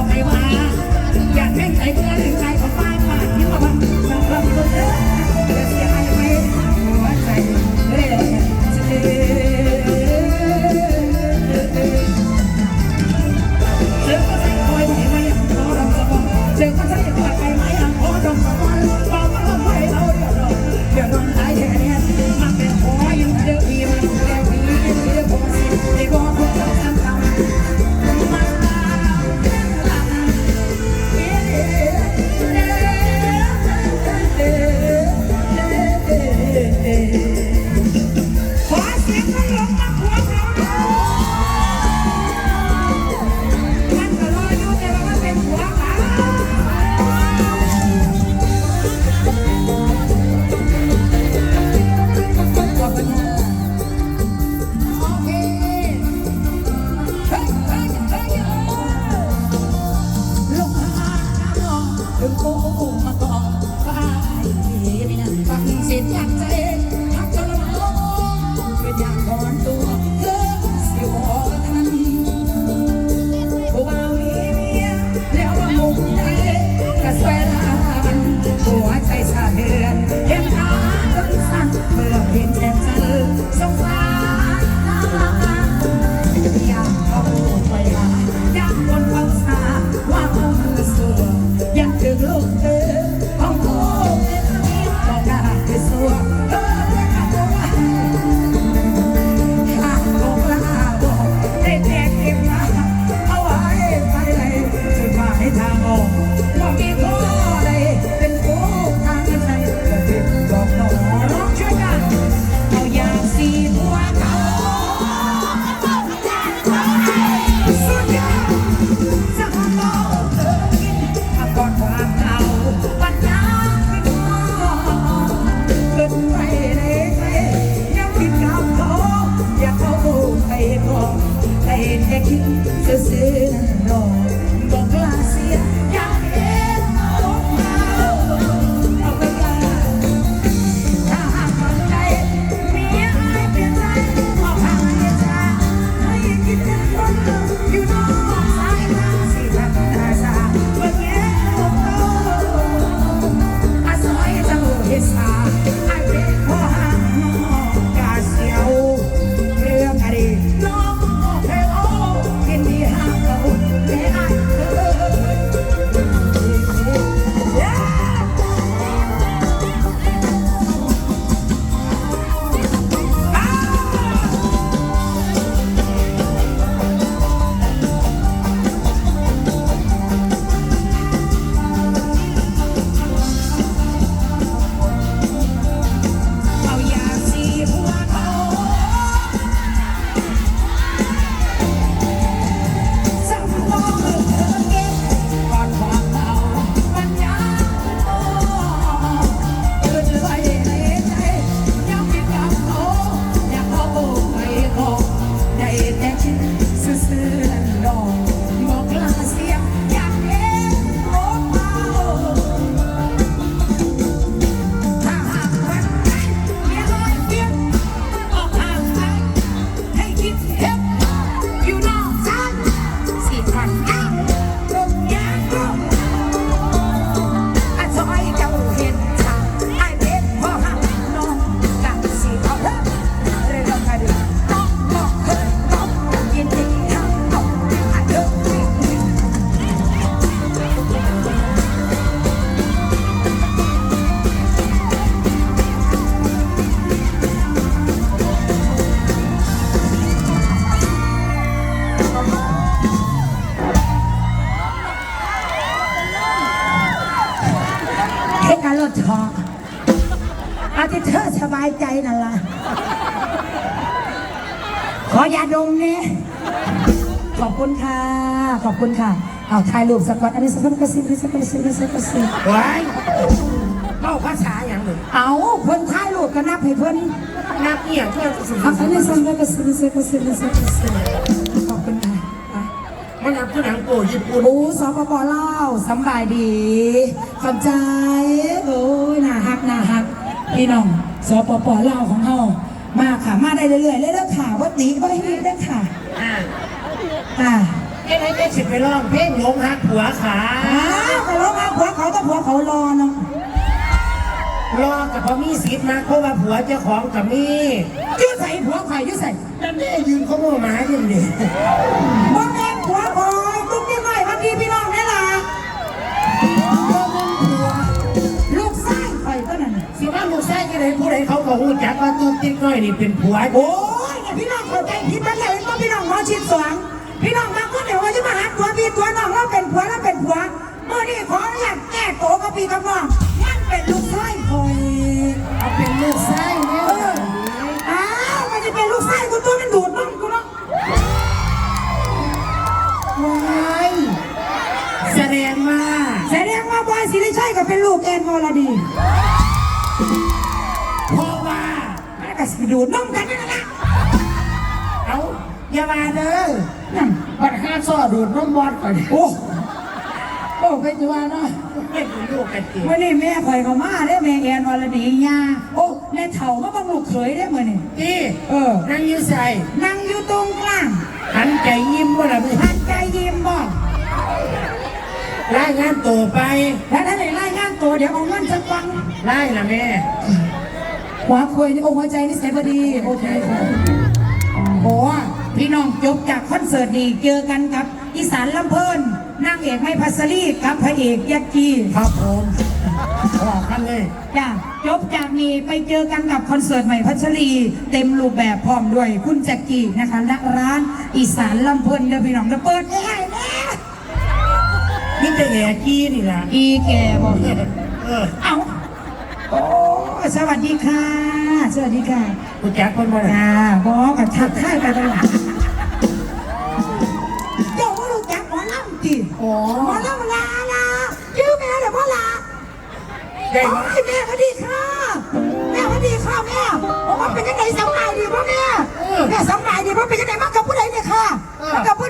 อกให้ว่า อยากเพ่งใจเมป้าป่าที่มาบังบังบังคนเด้อจะเหาไหหัวใจเร็วจะเดือเจอก็ใส่อยไหวเราเราจะบอเจอก็ใส่ อยากถอนตัว สบายใจนั่นล่ะ ขอยาดมเนี่ยขอบคุณค่ะ ขอบคุณค่ะเอาถ่ายรูปสักก่อนอันนี้สักก่อนกระซิบสักก่อนกระซิบสักก่อนกระซิบไว้เล่าภาษาอย่างหนึ่งเอาเพิ่นถ่ายรูปก็นับให้เพิ่นนักเอียงเพื่อนสุดเอาอันนี้สักก่อนกระซิบสักก่อนกระซิบสักก่อนกระซิบขอบคุณค่ะไปมันนับผู้หนังโปญี่ปุ่นโอ้สปปลาวสำบายดีขอบใจโอ้ยน่าฮักน่าฮักพี่น้อง สปปลาวของเฮามาค่ะ มาได้เรื่อยๆเลยเด้อค่ะวัดนี้วัดนี้ได้อค่ะอ่าอ่าเอ้ให้เจ๊สิไปร้องเพลงหลงฮักผัวขาอ้าวเขาร้องมาผัวเขาแต่ผัวเขารอเนาะรอกับพอมีสิทธิ์นะเพราะว่าผัวเจ้าของกับมียืดใส่ผัวใครยืดใส่นั่นแม่ยืนเขาโม่หมาอยู่นี่บ่แม่นผัวคอ ไหนผู้ใดเขาก็หูจักว่าตุ๊กติ๊กน้อยนี่เป็นผัวโอ้ยเนี่ยพี่น้องเข้าใจผิดมันเลยว่าพี่น้องหมอชิดสองพี่น้องมาคนเดียวว่าจะมาหาตัวพี่ตัวน้องเราเป็นผัวแล้วเป็นผัวเมื่อนี้ขออนุญาตแก้โตวกับพี่กับน้องมันเป็นลูกไส้คอยเอาเป็นลูกชายเนี่ยเอออ้าวมันจะเป็นลูกไส้กูตัวมันดูดน้องกูเนาะว้ายแสดงว่าแสดงว่าบอยสิริชัยก็เป็นลูกแอนวรดีเพราะว่า แม่สิดูดน้องกันนั่นแหละเอาอย่ามาเด้อนั่นบัดห้าซ้อดูดน้ำบอดก่อนโอ้โอ้เป็นตัวเนาะไม่เป็นลูกกันเองมื่อนี้แม่ข่อยเขามาได้แม่แอนวรดียาโอ้แม่เฒ่ามาบังลูกเขยได้เมื่อนี่นี่เออนั่งอยืดใส่นั่งอยู่ตรงกลางหันใจยิ้มว่าละไม่หันใจยิ้มบ่รายงานตัวไป แล้วถ้าไหนไล่งานตัวเดี๋ยวเอาเงินจะฟังไล่ะแม่ หัวคุยนี่โอ้หัวใจนี่เสียพอดี โอเคค่ะโอ้พี่น้องจบจากคอนเสิร์ตนี่เจอกันกับ อีสานลำเพลินนางเอกไม่พัสรีกับพระเอกยักษ์กีครับผมขอกันเลย จ้ะจบจากนี้ไปเจอกันกับคอนเสิร์ตใหม่พัชรี เต็มรูปแบบพร้อมด้วยคุณแจ็กกี้นะคะและร้านอีสานลำเพลินเด้อพี่น้องเด้อเปิดง่ายๆนะนี่จะแย่กี้นี่นะอีแกบอกเออเอาโอ้ สวัสดีค่ะ สวัสดีค่ะกูแจ็คคนมาเลยจ้าบอกกับทักทายไปตลอดเจ้าว่ารู้จักหมอลำจีโอ้หมอลำลาลาชื่อแม่เหรือพ่อลาได้โอ้ยแม่สวัสดีค่ะแม่สวัสดีค่ะแม่โอ้เป็นยังไงสำบายดีป่ะแม่แม่สำบายดีป่ะเป็นยังไงมากับผู้ใดเนี่ยค่ะมากับผู้